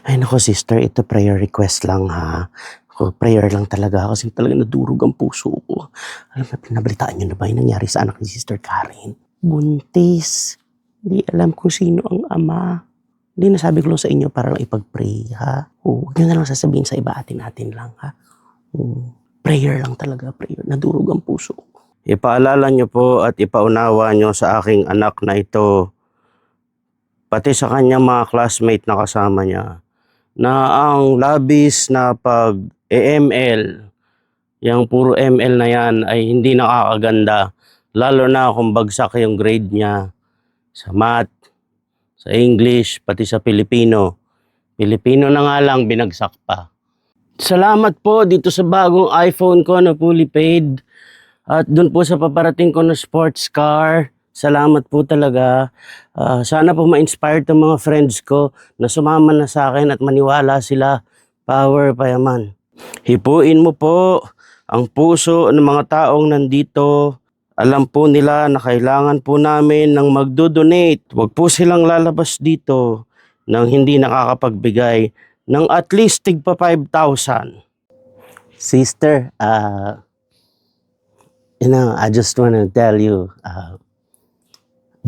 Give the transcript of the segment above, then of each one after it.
Ay nako sister, ito prayer request lang ha. Ako, prayer lang talaga kasi talaga nadurog ang puso ko. Alam mo, pinabalitaan niyo na ba yung nangyari sa anak ni Sister Karen? Buntis. Hindi alam kung sino ang ama. Hindi nasabi ko lang sa inyo para lang ipag-pray ha. O, huwag niyo na lang sasabihin sa iba atin-atin lang ha. Hmm, prayer lang talaga, prayer. Nadurog ang puso ko. Ipaalala niyo po at ipaunawa niyo sa aking anak na ito pati sa kanyang mga classmate na kasama niya na ang labis na pag EML, yung puro ML na yan ay hindi nakakaganda. Lalo na kung bagsak yung grade niya sa math, sa English, pati sa Filipino. Filipino na nga lang, binagsak pa. Salamat po dito sa bagong iPhone ko na fully paid. At dun po sa paparating ko na sports car. Salamat po talaga. Ah, sana po ma-inspire tong mga friends ko na sumama na sa akin at maniwala sila. Power payaman. Hipuin mo po ang puso ng mga taong nandito. Alam po nila na kailangan po namin ng magdo-donate. Huwag po silang lalabas dito nang hindi nakakapagbigay ng at least tigpa 5,000. Sister, uh, you know, I just want to tell you, uh,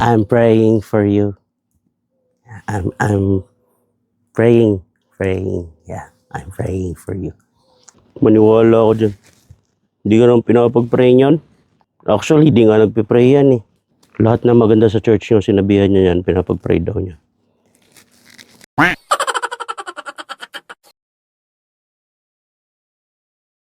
I'm praying for you. I'm I'm praying, praying. Yeah, I'm praying for you. Maniwala ako dyan. Hindi ka naman pinapag-pray niyan. Actually, di nga nagpe-pray yan eh. Lahat na maganda sa church niyo, sinabihan niya yan, pinapag-pray daw niya.